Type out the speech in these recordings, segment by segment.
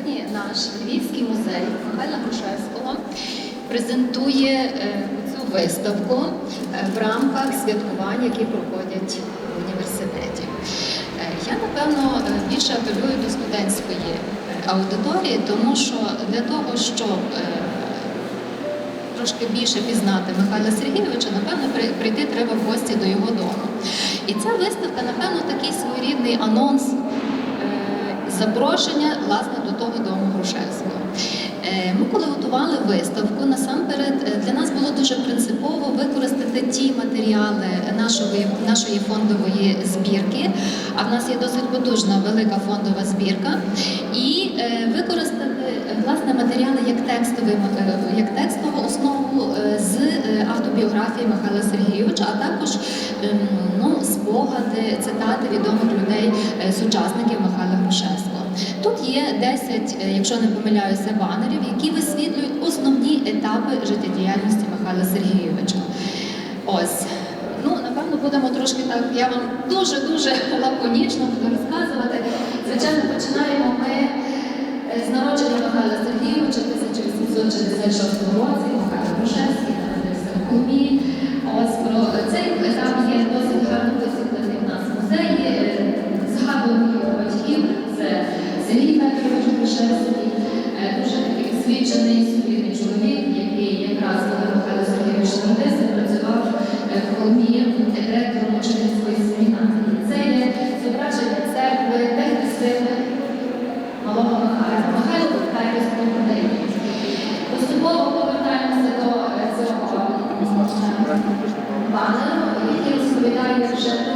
Сьогодні наш Львівський музей Михайла Грушевського презентує е, цю виставку е, в рамках святкувань, які проходять в університеті. Е, я, напевно, більше апелюю до студентської аудиторії, тому що для того, щоб трошки більше пізнати Михайла Сергійовича, напевно, прийти треба в гості до його дому. І ця виставка, напевно, такий своєрідний анонс. Запрошення власне того дому Грушевського. Е, ми коли готували виставку, насамперед е, для нас було дуже принципово використати ті матеріали нашої нашої фондової збірки. А в нас є досить потужна велика фондова збірка, і е, використати власне матеріали як як текстову основу з автобіографії Михайла Сергійовича, а також ем, ну, спогади, цитати відомих людей, сучасників Михайла Грушевського. Тут є 10, е, якщо не помиляюся, банерів, які висвітлюють основні етапи життєдіяльності Михайла Сергійовича. Ось. Ну, напевно, будемо трошки так, я вам дуже-дуже лаконічно буду розказувати. Звичайно, починаємо ми е, з народження Михайла Сергійовича 1866 році, Михайло Грушевський, народився в Кумі. Ось про цей етап є досить гарно висвітлений в нас музеї, е, згадуємо його батьків. że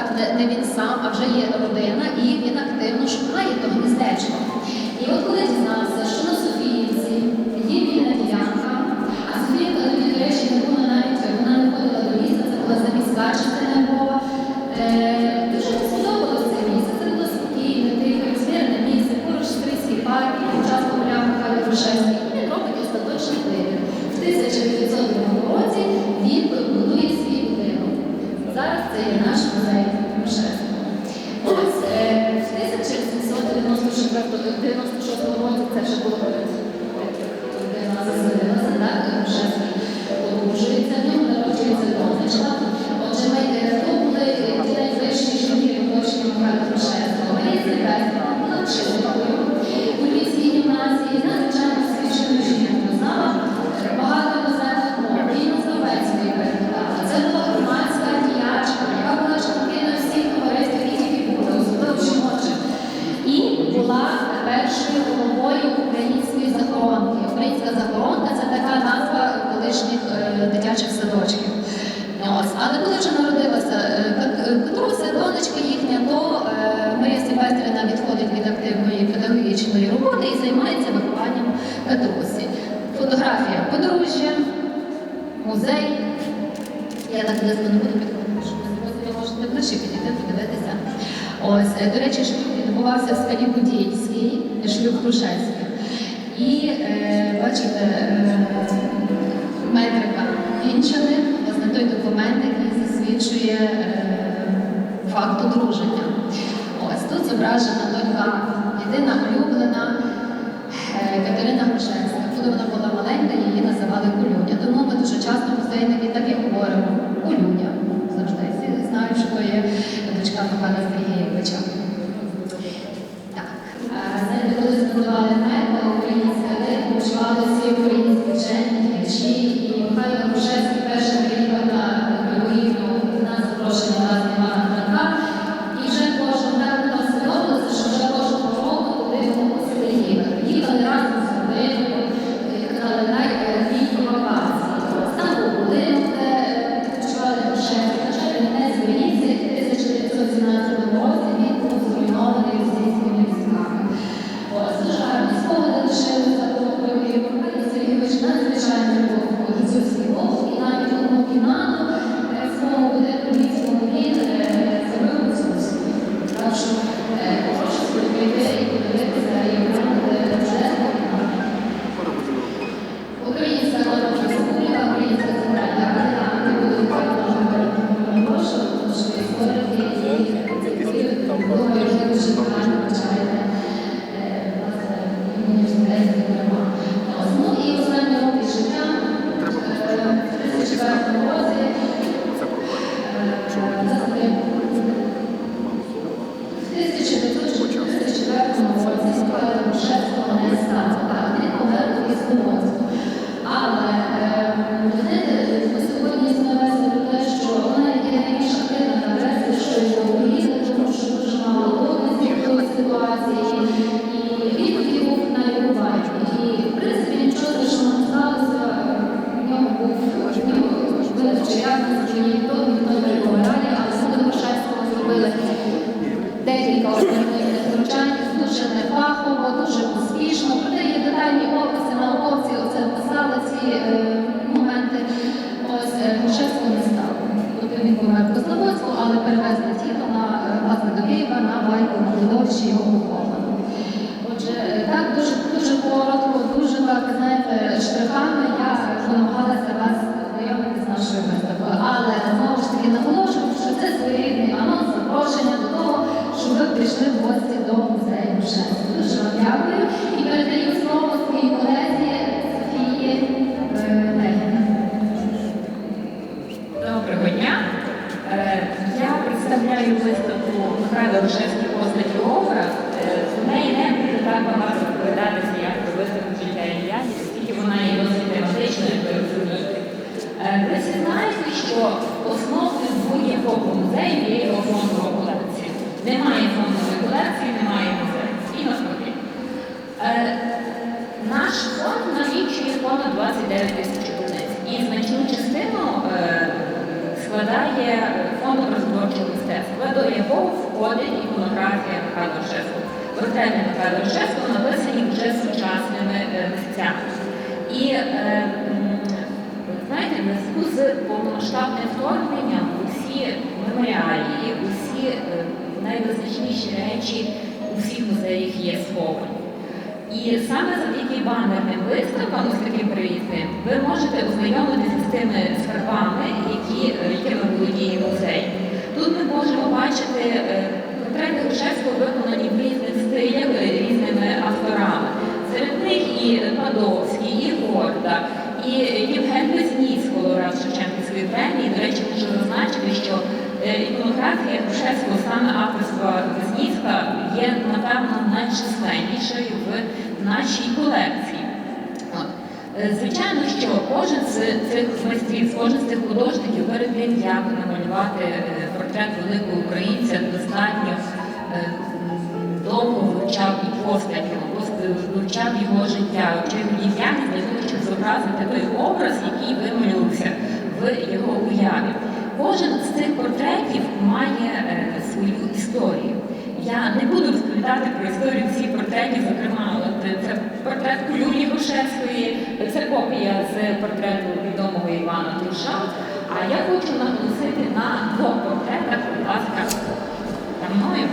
так не, не він сам, а вже є родина, і він активно шукає того гніздечко. І от коли 96 році це ще було людина з так, музей. Я так близько не буду підходити, що ви ближче підійти, подивитися. Ось, е, До речі, шлюб відбувався в скалі Будіївській, шлюб Грушевський. І е, бачите, е, метрика вінчани, власне той документ, який засвідчує е, факт одруження. Ось тут зображена донька, єдина улюблена е, Катерина Грушевська. Коли вона була маленька, її називали Кулю дуже часто музейники, так і говоримо у людях. Завжди всі знають, що то є дочка Михайла подивитися і подивитися. Дякую, що ніхто зробили декілька основних дуже нефахово, дуже успішно. Проте є детальні описи, науковці оце писали ці. Е, що основою будь-якого музею є його фондова колекція. Немає фондової колекції, немає музею. І насправді. Е, наш фонд налічує понад 29 тисяч одиниць. І значну частину е, складає фонд розтворчого мистецтва, до якого входить іконографія Михайла Ржевського. Портрети Михайла Ржевського написані вже сучасними е, місцями в зв'язку з повномасштабним вторгненням усі меморіалії, усі е, найвизначніші речі у всіх музеях є сховані. І саме завдяки банерним виставкам, ось таким привітним, ви можете ознайомитися з тими скарбами, які, е, якими володіє музей. Тут ми можемо бачити е, портрети Грушевського виконані в різних стилях різними авторами. Серед них і Падовський, і Горда, і Євген. Е, Грушевського саме авторства Безніцька є, напевно, найчисленнішою в нашій колекції. Е, Звичайно, що кожен з цих майстрів, кожен з цих художників перед тим, як намалювати е, портрет великого українця, достатньо е, довго вивчав і постать його, вивчав його життя, вчив діяльність для того, щоб зобразити той образ, який вималювався в його уяві. Кожен з цих портретів має е, свою історію. Я не буду розповідати про історію всіх портретів, зокрема, от е, це портрет Кулюні Грушевської, це копія з портрету відомого Івана Труша. А я хочу наголосити на двох портретах, будь ласка, за мною.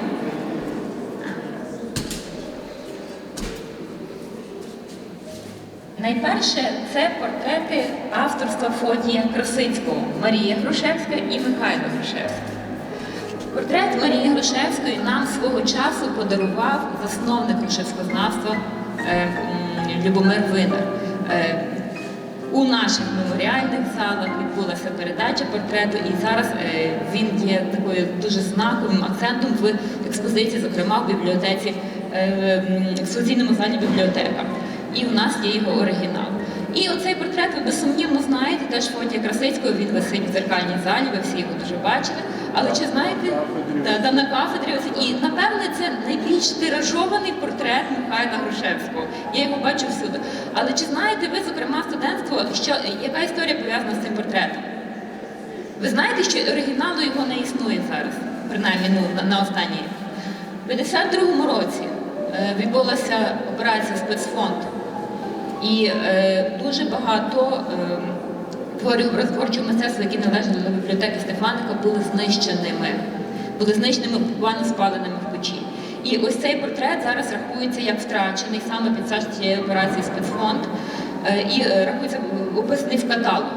Найперше це портрети авторства Фотія Красицького, Марія Грушевська і Михайло Грушевський. Портрет Марії Грушевської нам свого часу подарував засновник грушевськознавства е, Любомир Винер. Е, у наших меморіальних залах відбулася передача портрету, і зараз е, він є такою дуже знаковим акцентом в експозиції, зокрема в бібліотеці в суцільному залі бібліотека. І у нас є його оригінал. І оцей портрет ви безсумнівно знаєте, теж Фотія Красицького, він висить в зеркальній залі, ви всі його дуже бачили. Але чи знаєте, та, та на кафедрі і напевне це найбільш тиражований портрет Михайла Грушевського. Я його бачу всюди. Але чи знаєте ви, зокрема, студентство, що яка історія пов'язана з цим портретом? Ви знаєте, що оригіналу його не існує зараз, принаймні ну, на, на останній. У 52-му році е, відбулася операція спецфонд. І е, дуже багато е, творів образотворчого мистецтва, які належали до бібліотеки Стефаника, були знищеними, були знищеними буквально спаленими в печі. І ось цей портрет зараз рахується як втрачений саме під час цієї операції спецфонд е, і е, рахується описаний в каталогах.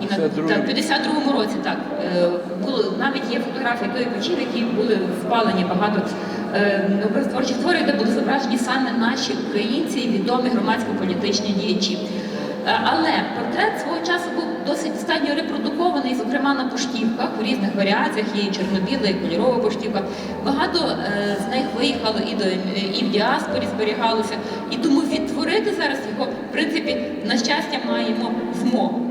І на 52-му. так, в 52-му році так е, було навіть є фотографії тої печі, в якій були спалені багато образотворчих творів, де були зображені саме наші українці і відомі громадсько-політичні діячі. Е, Але портрет свого часу був досить достатньо репродукований, зокрема на поштівках у різних варіаціях, є і чорнобіла, і кольорова поштівка. Багато е, з них виїхало і до і в діаспорі зберігалося. І тому відтворити зараз його, в принципі, на щастя, маємо змогу.